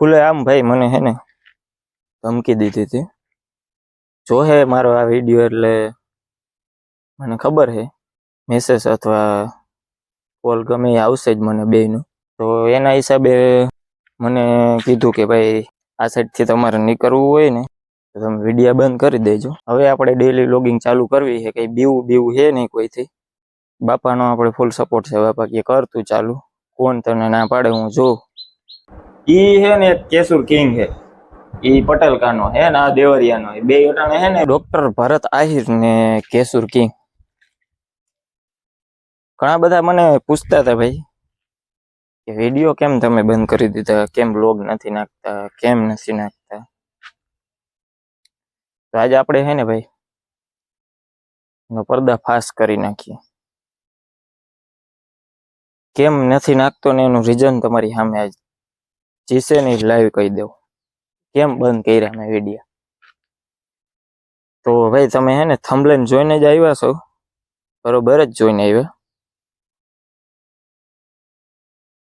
ખુલે આમ ભાઈ મને હે ને ધમકી દીધી હતી. જો હે મારો આ વીડિયો એટલે મને ખબર હે. મેસેજ અથવા કોલ ગમે આવશે જ મને બેયનું. તો એના હિસાબે મને કીધું કે ભાઈ આ સાઈડથી તમારે નીકળવું હોય ને તો તમે વિડીયા બંધ કરી દેજો. હવે આપણે ડેલી લોગિંગ ચાલુ કરવી છે કંઈ બીવું બીવું છે નહીં કોઈથી. બાપાનો આપણે ફૂલ સપોર્ટ છે, બાપા કે કરતું ચાલુ. કોણ તને ના પાડે હું જોઉં. ઈ હે ને કેસુર કિંગ હે. ઈ પટેલ કાનો હે ને આ દેવરિયાનો બે અટાણે હે ને ડોક્ટર ભરત આહિર ને કેસુર કિંગ. ઘણા બધા મને પૂછતા હતા ભાઈ કે વીડિયો કેમ તમે બંધ કરી દીધા? કેમ બ્લોગ નથી નાખતા? કેમ નથી નાખતા? તો આજે આપણે હે ને ભાઈ એનો પડદા ફાસ કરી નાખીએ. કેમ નથી નાખતો ને એનું રીઝન તમારી સામે આજ જીસે ને લાઈવ કહી દઉં કેમ બંધ કર્યા મેં વીડિયો તો ભાઈ તમે હે ને થંબલેન જોઈને જ આવ્યા છો. બરોબર જ જોઈને આવ્યા.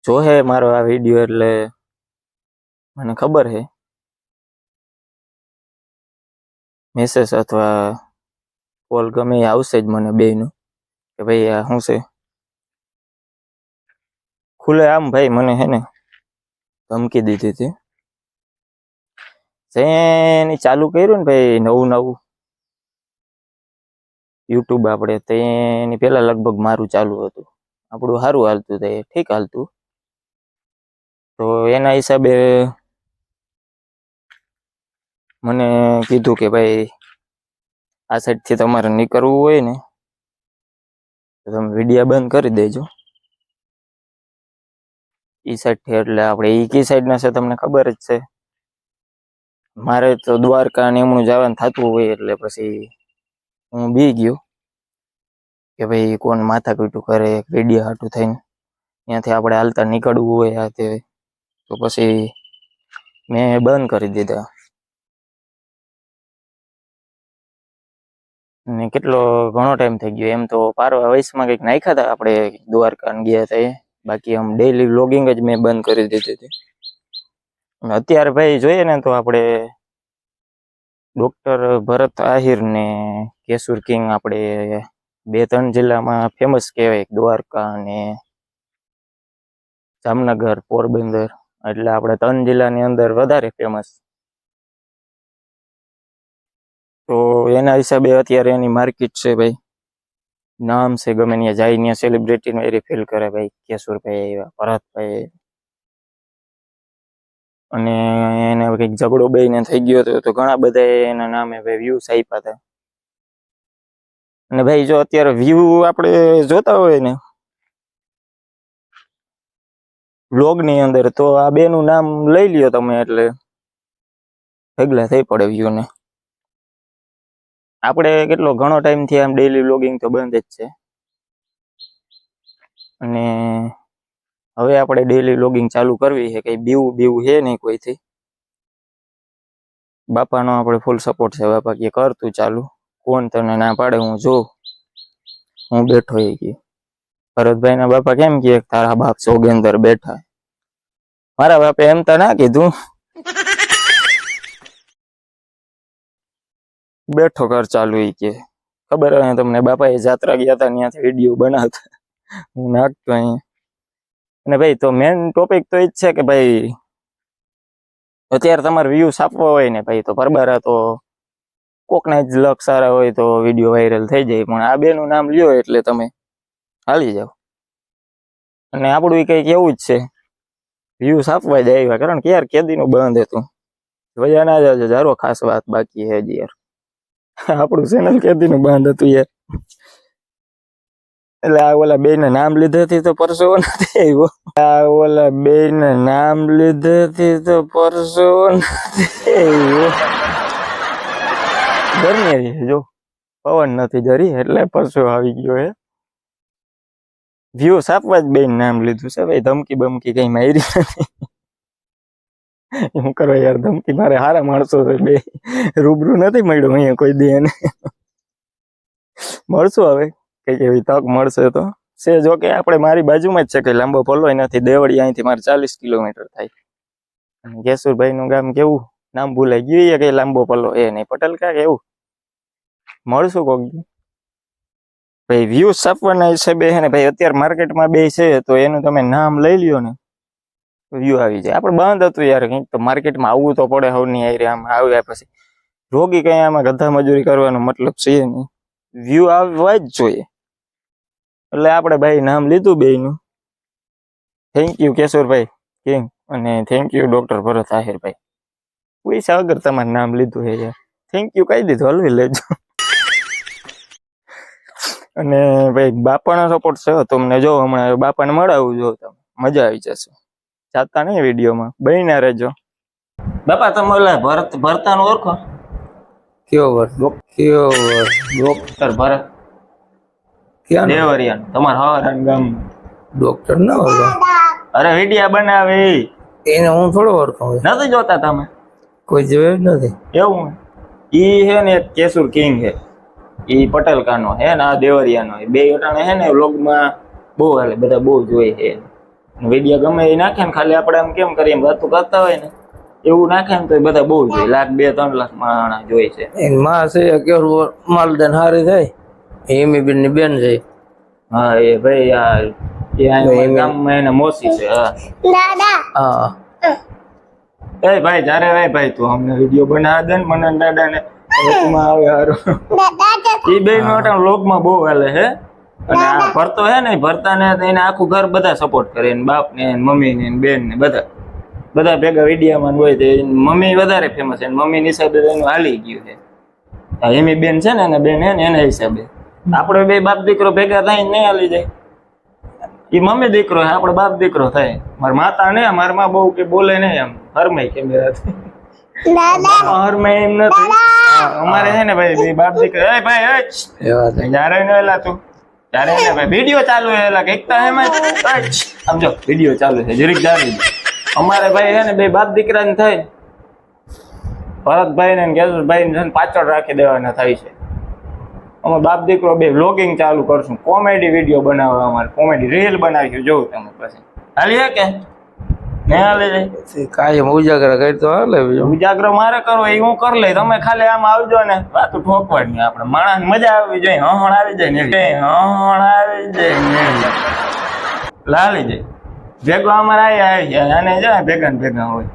જો હે મારો આ વીડિયો એટલે મને ખબર હે. મેસેજ અથવા કોલ ગમે આવશે જ મને બેનું કે ભાઈ આ શું છે? ખુલે આમ ભાઈ મને હે ને ધમકી દીધી હતી. જેની ચાલુ કર્યું ને ભાઈ? નવું નવું. યુટ્યુબ આપણે તેની પેલા લગભગ મારું ચાલુ હતું. આપણું સારું હાલતું તે ઠીક હાલતું. તો એના હિસાબે મને કીધું કે ભાઈ, આ સાઈડથી તમારે નીકળવું હોય ને, તો તમે વિડીયા બંધ કરી દેજો. ઈ સાઈડથી એટલે આપણે ઈ સાઈડ ના છે તમને ખબર જ છે. મારે તો દ્વારકા ને એમનું જવાનું થતું હોય એટલે પછી હું બી ગયો. કે ભાઈ કોણ માથા પીટું કરે રેડિયા હાટું થઈને. ત્યાંથી આપણે હાલતા નીકળવું હોય આ તે તો પછી મેં બંધ કરી દીધા. ને કેટલો ઘણો ટાઈમ થઈ ગયો એમ તો પારવા વયસમાં કંઈક નાખ્યા હતા આપણે દ્વારકા ગયા હતા એ. બાકી આમ ડેલી વ્લોગિંગ જ મેં બંધ કરી દીધી હતી. અત્યારે ભાઈ જોઈએ ને તો આપણે ડોક્ટર ભરત આહિર ને કેસુર કિંગ આપણે બે ત્રણ જિલ્લામાં ફેમસ કહેવાય. દ્વારકા અને જામનગર, પોરબંદર. એટલે આપણે ત્રણ જિલ્લાની અંદર વધારે ફેમસ તો એના હિસાબે અત્યારે એની માર્કેટ છે ભાઈ. નામ છે ગમે ત્યાં જાય ત્યાં સેલિબ્રિટીને એરી ફીલ કરે ભાઈ, કેશુરભાઈ આવ્યા, ભરતભાઈ અને એને કંઈક ઝઘડો બેને થઈ ગયો હતો, તો ઘણા બધા એના નામે ભાઈ વ્યૂઝ આપ્યા હતા. અને ભાઈ જો અત્યારે વ્યૂ આપણે જોતા હોય ને ની અંદર તો આ બેનું નામ લઈ લ્યો તમે એટલે, ભેગલા થઈ પડે વ્યૂ ને. આપણે કેટલો, ઘણો ટાઈમથી આમ ડેલી વ્લોગિંગ તો બંધ જ છે. અને હવે આપણે ડેલી વ્લોગિંગ ચાલુ કરવી છે, કઈ બીવું બીવું છે નહીં કોઈથી. બાપાનો આપણે ફૂલ સપોર્ટ છે, બાપા કે કર તું ચાલુ. કોણ તને ના પાડે, હું જો હું બેઠો એ કે. ભરતભાઈ ના બાપા કેમ કે, તારા બાપ સોગેન્દર બેઠા. મારા બાપે એમ તો ના કીધું. બેઠો ઘર ચાલુ એ કે. ખબર હોય તમને બાપા એ જાત્રા ગયા હતા ત્યાંથી વીડિયો બનાવતા. હું નાખતો અહીંયા અને ભાઈ, તો મેન ટોપિક તો એ જ છે કે ભાઈ, અત્યારે તમારે વ્યૂઝ આપવા હોય ને ભાઈ, તો પરબારા તો કોકના જ લક સારા હોય તો વીડિયો વાયરલ થઈ જાય. પણ આ બેનું નામ લ્યો એટલે તમે હાલી જાઓ. અને આપણું એ કંઈક એવું જ છે. વ્યૂઝ આપવા જ આવ્યા. કારણ કે યાર કેદીનું બંધ હતું. વજા ના જાજો જારો ખાસ વાત બાકી હજી યાર. આપણું ચેનલ કેદીનું બંધ હતું યાર. એટલે આ ઓલા બે ને નામ લીધેથી તો પરસો નથી આવ્યો. આ ઓલા બે ને નામ લીધેથી તો પરસો નથી આવ્યો. ગરમી આવી જો. પવન નથી જરી, એટલે પરસો આવી ગયો હે વ્યૂ સાપવા જ બેન નામ લીધું છે, ભાઈ. ધમકી બમકી કઈ મારી નથી. શું કરો યાર, ધમકી મારે હારા માણસો છે, બે. રૂબરૂ નથી મળ્યો અહીંયા કોઈ દે ને મળશું હવે, કંઈક એવી તક મળશે તો. છે, જો કે આપણે મારી બાજુમાં જ છે કે લાંબો પલ્લો નથી. દેવડી અહીંથી મારે ચાલીસ કિલોમીટર થાય. કેશુરભાઈ નું ગામ કેવું? નામ ભૂલાઈ ગયું કઈ લાંબો પલ્લો એ નહીં, પટેલ કા કેવું મળશું કોક ભાઈ વ્યૂઝ આપવાના છે ને ભાઈ, અત્યારે માર્કેટમાં બે છે, તો એનું તમે નામ લઈ લ્યો ને. વ્યૂ આવી જાય. આપણે બંધ હતું યાર, કંઈક તો માર્કેટમાં આવવું તો પડે હવની આયરે આમ આવ્યા પછી. રોગી કઈ આમાં ગધા મજૂરી કરવાનો મતલબ છે નહીં. વ્યૂ આવવા જ જોઈએ. એટલે આપણે ભાઈ નામ લીધું બેયનું. થેન્ક યુ કેશોરભાઈ કિંગ અને થેન્ક યુ ડૉક્ટર ભરત આહિરભાઈ. પૈસા વગર તમારું નામ લીધું છે યાર. થેન્ક યુ કહી દીધું હલવી લેજો. અને ભાઈ બાપાનો સપોર્ટ છે તમને જો હમણાં બાપાને મળાવું જો તમે. મજા આવી જશે. જાતા નહીં વિડીયોમાં. બહીના રહેજો. બાપા તમે ઓલા ભરત ભરતાનો ઓળખો? કયો વર? કયો ડોક્ટર ભરત. ક્યાં દેવરિયાનો તમાર હવારાન ગામ ડોક્ટર ના હોય અરે વિડીયા બનાવે. એને હું થોડો ઓળખું. નથી જોતા તમે? કોઈ જોયું જ નથી? એવું ઈ હે ને એક કેસુર કિંગ હે. ઈ પટેલ કાનો હે ને આ દેવરિયાનો બે અટાણે હે ને વ્લોગમાં બહુ હાલે બધા બહુ જોઈ હે. વીડિયો ગમે એ નાખે ને ખાલી આપણે આમ કેમ કરીએ વાતું કરતા હોય ને એવું નાખે ને તો બધા બહુ જોઈએ લાખ બે ત્રણ લાખ માણા જોઈએ છે. માં છે કેવું માલદાન હારી થાય હેમી બેનની બેન છે. હા એ ભાઈ આ એ ગામમાં એને મોસી છે હા. હા. એ ભાઈ જ્યારે ભાઈ ભાઈ તું અમને વીડિયો બનાવ દે ને મને દાદા ને આવે હારું. એ બે નો લોકમાં બહુ હાલે છે અને આ ભરતો હે ને ભરતા ને એને આખું ઘર બધા સપોર્ટ કરે બાપ ને મમ્મી ને બેન ને બધા. બધા ભેગા વિડીયામાં હોય તો મમ્મી વધારે ફેમસ છે મમ્મી ની હિસાબે એનું હાલી ગયું છે. આ એમી બેન છે ને એને બેન હે ને એના હિસાબે. આપણે બે બાપ દીકરો ભેગા થાય નહીં હાલી જાય. એ મમ્મી દીકરો હે આપણો બાપ દીકરો થાય. મારા માતા ને મારા માં બહુ કે બોલે નહીં એમ. હરમાઈ કેમેરાથી હરમાય એમ નથી. અમારે છે ને ભાઈ બે બાપ દીકરો. એ ભાઈ. જ્યારે ને તું. ત્યારે વીડિયો વિડિયો ચાલુ છે એલા કંઈક તો એમ જ અચ, આમ જો ચાલુ છે જરીક જાણી અમારે ભાઈ છે ને બે બાપ દીકરા ને થાય ભરતભાઈ ને કેશુભાઈ ને પાછળ રાખી દેવાના થાય છે. અમે બાપ દીકરો બે વ્લોગિંગ ચાલુ કરશું કોમેડી વીડિયો બનાવવા અમારે કોમેડી રીલ બનાવીશું જોઉં તમે પછી. હાલી કે? ને જાય કાયમ ઉજાગર કરી હાલે ઉજાગરો મારે કરવો એ હું કરી લઈ તમે ખાલી આમ આવજો ને વાતું ઠોકવાની આપણે. માણસ મજા આવી જાય હહણ આવી જાય ને એવી. આવી જાય ને લાલી જાય ભેગો અમારે આવી આવી જાય અને જો ભેગા ને ભેગા હોય.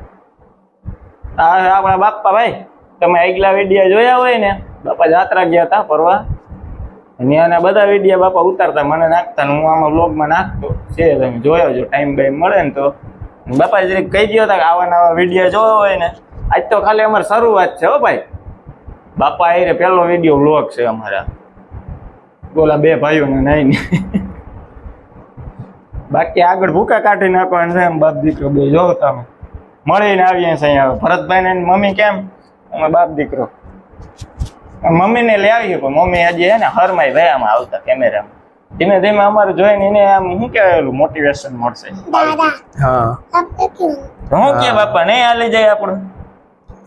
આ આપણા બાપા ભાઈ તમે આગલા વેડિયા જોયા હોય ને બાપા જાત્રા ગયા હતા ફરવા. ત્યાંના બધા વિડીયા બાપા ઉતારતા મને નાખતા હું આમાં બ્લોગમાં નાખતો. છે તમે જોયો જો ટાઈમ બાઈમ મળે ને તો. બાપા જરીક કહી ગયો હતા આવા નવા વીડિયો જોવો હોય ને. આજ તો ખાલી અમારે શરૂઆત છે હો ભાઈ. બાપા એ પહેલો વીડિયો વ્લોગ છે અમારા. બોલા બે ભાઈઓને નહીં બાકી આગળ ભૂકા કાઢી નાખવાનું છે એમ બાપ દીકરો બે જોવો તમે. મળીને આવીએ છે અહીંયા. ભરતભાઈ ને મમ્મી કેમ? અમે બાપ દીકરો. મમ્મીને લઈ આવીએ પણ મમ્મી હજી હે ને હરમાઈ ભયામાં આવતા કેમેરામાં ધીમે ધીમે અમારે જોઈને એને આમ શું કહેવાય મોટિવેશન મળશે. હા. હું કે બાપા નહીં હાલી જાય આપણું.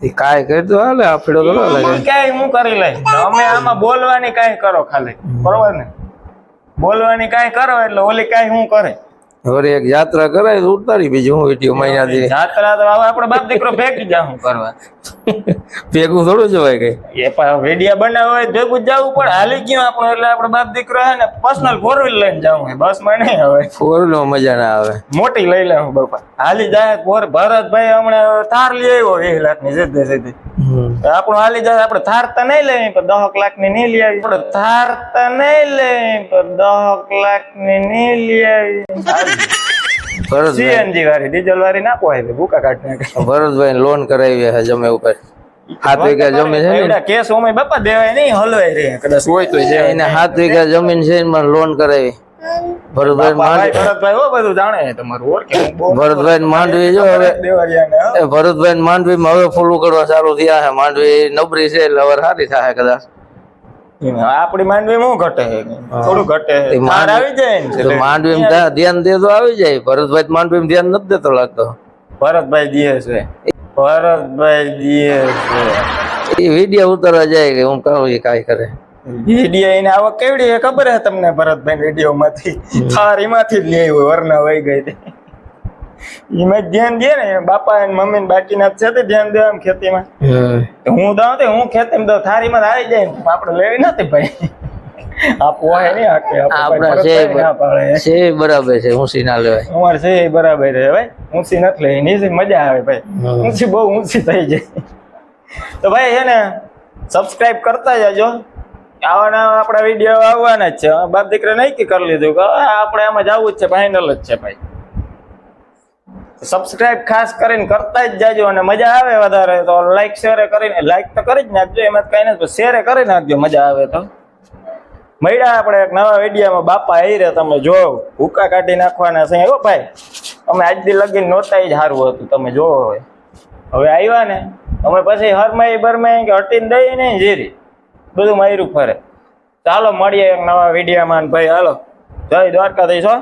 એ કાંઈ કરી તો હાલે આપડે તો ના ક્યાંય હું કરી લઈશ? અમે આમાં બોલવાની કાંઈ કરો ખાલી. બરોબર ને? બોલવાની કાંઈ કરો એટલે ઓલી કાંઈ હું કરે? વળી એક યાત્રા કરાય તો ઉતારી બીજું હું વીડિયો મહિનાથી. યાત્રા તો આપણે બાપ દીકરો ભેગી જાઉં. હું કરવા ભેગું થોડું જવાય કઈ. એ પણ વેડિયા બનાવવા હોય ભેગું જ જવું પણ હાલી ગયું આપણું એટલે આપણે બાપ દીકરો હે ને પર્સનલ ફોર વ્હીલ લઈને જવું બસમાં નહીં હવે ફોરનો મજા ના આવે. મોટી લઈ લેવું બાપા. હાલી જાય ફોર ભરતભાઈ હમણાં થાર લઈ આવ્યો વીસ લાખની સીધે સીધી. તો આપણું હાલી જાય આપણે થારતા નહીં લેવી પણ દહક લાખની નહીં લઈ આવી આપણે થાર તો નહીં લેવી પણ દહક લાખની નહીં લઈ આવી સીએનજી વાળી ડીઝલ વાળી ના પોહાય ભૂકા કાઢી નાખે. ભરતભાઈ લોન કરાવી છે જમે ઉપર. સાત વીઘા જમીન છે ને? કેસ ઓમે બાપા દેવાય નહીં હલવાય રે કદાચ હોય તો એને સાત વીઘા જમીન છે એમાં લોન કરાવી. ભરતભાઈ માંડવી. ભરતભાઈ હો બધું જાણે તમારું ઓળખે હું ભરતભાઈ માંડવી જો હવે. દેવરિયાને હો. એ ભરતભાઈ હવે ફૂલું કરવા ચાલુ થયા છે. માંડવી નબળી છે એટલે હવે સારી થાય કદાચ. આપણી માંડવી શું ઘટે? થોડું ઘટે. છે એ થાર માંડવી- આવી જાય માંડવી ધ્યાન દે તો આવી જાય. ભરતભાઈ માંડવી ધ્યાન નથી દેતો લાગતો. ભરતભાઈ દીએ છે. ભરતભાઈ દીએ છે. એ વીડિયો ઉતરવા જાય કે હું કહું એ કાંઈ કરે. વીડિયો આવક કેવડી છે? ખબર હે તમને ભરતભાઈ વીડિયો માંથી થાર એમાંથી જ લઈ આવ્યો વરના વહી ગઈ એમાં ધ્યાન દે ને બાપા અને મમ્મી ને બાકીના જ છે ધ્યાન દે આમ ખેતીમાં. હું. દઉં તે હું ખેતીમાં દઉં થારીમાં આવી જાય ને લેવી નથી ભાઈ. આ પોહે નહીં હાકે આપણા આપણે છે ફરક ના પાડે. છે બરાબર છે ઊંચી ના લેવાય. અમારે છે બરાબર છે ભાઈ ઊંચી નથી લેવી નીચે મજા આવે ભાઈ. ઊંચી બહુ ઊંચી થઈ જાય. તો ભાઈ છે ને સબસ્ક્રાઇબ કરતા જજો. આવા નવા આપણા વીડિયો આવવાના જ છે. બાપ દીકરા નક્કી કરી લીધું કે આપણે આમાં જવું જ છે ફાઇનલ જ છે ભાઈ. સબસ્ક્રાઇબ ખાસ કરીને કરતા જ જાજો અને મજા આવે વધારે તો લાઈક શેર કરીને લાઈક તો કરી જ નાખજો, એમાં કઈ નથી શેર કરી નાખજો, મજા આવે તો. મળ્યા આપણે એક નવા વિડીયામાં બાપા આવી રહ્યા તમે જો, ભૂકા કાઢી નાખવાના છે. હો ભાઈ, અમે આજ દી લગીને નહોતા જ સારું હતું, તમે જોવો હવે. હવે આવ્યા ને, અમે પછી હરમાઈ બરમાઈ કે હટીને દઈએ ને જીરી બધું માર્યું ફરે. ચાલો મળીએ એક નવા વિડીયોમાં. ભાઈ હાલો. જય દ્વારકાધીશ હો.